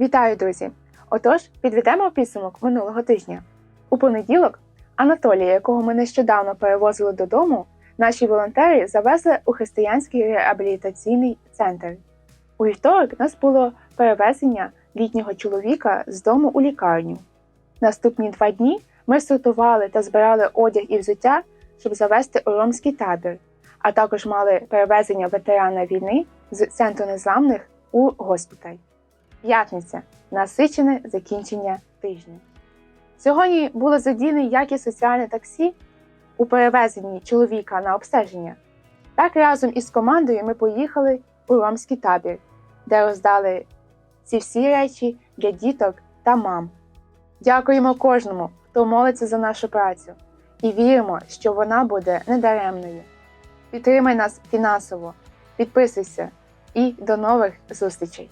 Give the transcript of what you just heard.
Вітаю, друзі! Отож, підведемо підсумок минулого тижня. У понеділок Анатолія, якого ми нещодавно перевозили додому, наші волонтери завезли у християнський реабілітаційний центр. У вівторок нас було перевезення літнього чоловіка з дому у лікарню. Наступні два дні ми сортували та збирали одяг і взуття, щоб завести у ромський табір, а також мали перевезення ветерана війни з центру незламних у госпіталь. П'ятниця насичене закінчення тижня. Сьогодні було задіяне як соціальне таксі у перевезенні чоловіка на обстеження. Так разом із командою ми поїхали у ромський табір, де роздали ці всі речі для діток та мам. Дякуємо кожному, хто молиться за нашу працю, і віримо, що вона буде недаремною. Підтримай нас фінансово, підписуйся і до нових зустрічей!